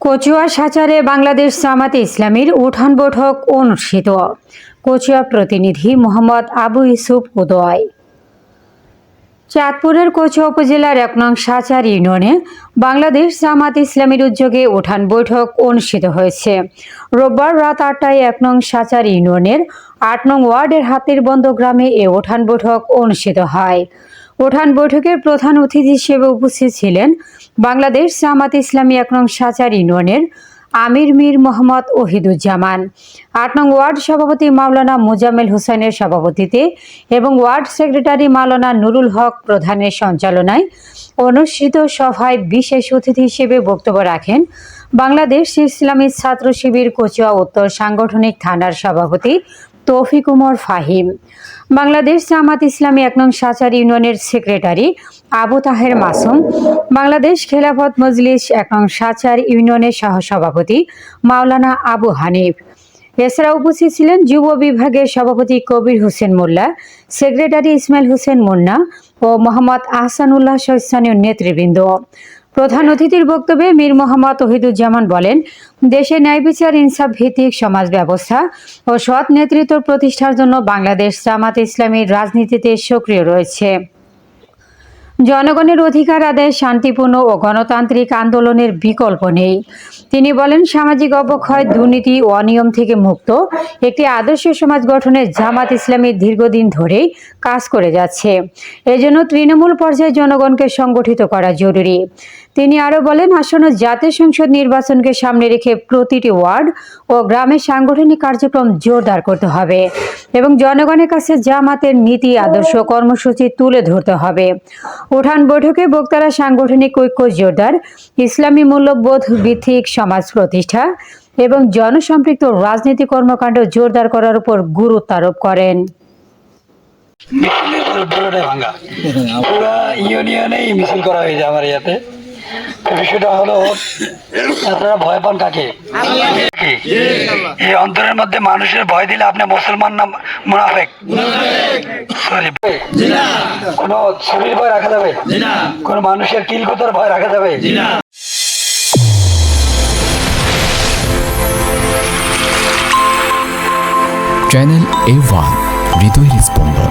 কচুয়া সাচারে বাংলাদেশ জামাতে ইসলামীর উঠান বৈঠক অনুষ্ঠিত। কচুয়া প্রতিনিধি মোহাম্মদ আবু ইসুফ উদয়। চাঁদপুরের কচুয়া উপজেলার এক নং সাচার ইউনিয়নে বাংলাদেশ জামাত ইসলামীর উদ্যোগে উঠান বৈঠক অনুষ্ঠিত হয়েছে। রোববার রাত আটটায় এক নং সাচার ইউনিয়নের আট নং ওয়ার্ডের হাতির বন্ধ গ্রামে এ উঠান বৈঠক অনুষ্ঠিত হয়। উঠান বৈঠকের প্রধান অতিথি হিসেবে উপস্থিত ছিলেন বাংলাদেশ জামাত ইসলামী এক নং সাচার ইউনিয়নের আমির মীর মোহাম্মদ ওহিদুজ্জামান, আট নং ওয়ার্ড সভাপতি মাওলানা মোজাম্মেল হোসেনের সভাপতিতে এবং ওয়ার্ড সেক্রেটারি মাওলানা নুরুল হক প্রধানের সঞ্চালনায় অনুষ্ঠিত সভায় বিশেষ অতিথি হিসেবে বক্তব্য রাখেন বাংলাদেশ ইসলামী ছাত্র শিবির কচুয়া উত্তর সাংগঠনিক থানার সভাপতি তৌফিক উমর ফাহিম। বাংলাদেশ জামাত ইসলামী এক নং সাচার ইউনিয়নের সেক্রেটারি আবু তাহের মাসুম, বাংলাদেশ খেলাফত মজলিস এক নং সাচার ইউনিয়নের সহসভাপতি মাওলানা আবু হানিফ। এছাড়া উপস্থিত ছিলেন যুব বিভাগের সভাপতি কবির হোসেন মোল্লা, সেক্রেটারি ইসমাইল হোসেন মুন্না ও মোহাম্মদ আহসানুল্লাহ সহ স্থানীয় নেতৃবৃন্দ। প্রধান অতিথির বক্তব্যে মীর মোহাম্মদ ওহিদুজ্জামান বলেন, দেশে ন্যায় বিচার, ইনসাফ ভিত্তিক সমাজ ব্যবস্থা ও সৎ নেতৃত্ব প্রতিষ্ঠার জন্য বাংলাদেশ জামাত ইসলামীর রাজনীতিতে সক্রিয় রয়েছে। জনগণের অধিকার আদায় শান্তিপূর্ণ ও গণতান্ত্রিক আন্দোলনের বিকল্প নেই। তিনি বলেন, সামাজিক অবক্ষয়, দুর্নীতি ও অনিয়ম থেকে মুক্ত একটি আদর্শ সমাজ গঠনে জামাত ইসলামী দীর্ঘদিন ধরেই কাজ করে যাচ্ছে। এজন্য তৃণমূল পর্যায়ে জনগণকে সংগঠিত করা জরুরি। তিনি আরও বলেন, আসন্ন জাতীয় সংসদ নির্বাচনকে সামনে রেখে প্রতিটি ওয়ার্ড ও গ্রামে সাংগঠনিক কার্যক্রম জোরদার করতে হবে। এবং জনগণের কাছে জামাতের নীতি, আদর্শ কর্মসূচি তুলে ধরতে হবে। উঠান বৈঠকে বক্তারা সাংগঠনিক ঐক্য জোরদার, ইসলামী মূল্যবোধ ভিত্তিক সমাজ প্রতিষ্ঠা এবং জনসম্পৃক্ত রাজনীতি কর্মকাণ্ড জোরদার করার উপর গুরুত্ব আরোপ করেন। ইউনিয়নেই মিছিল করা হয়েছে আমার ইয়াতে। বিষয়টা হলো আপনারা ভয় পান কাকে? এই অন্তরের মধ্যে মানুষের ভয় দিলে আপনি মুসলমান না মুনাফেক? সরি কোনো ছবির ভয় রাখা যাবে? কোনো মানুষের কিলকতার ভয় রাখা যাবে? চ্যানেল এ ওয়ান হৃদয়ের স্পন্দন।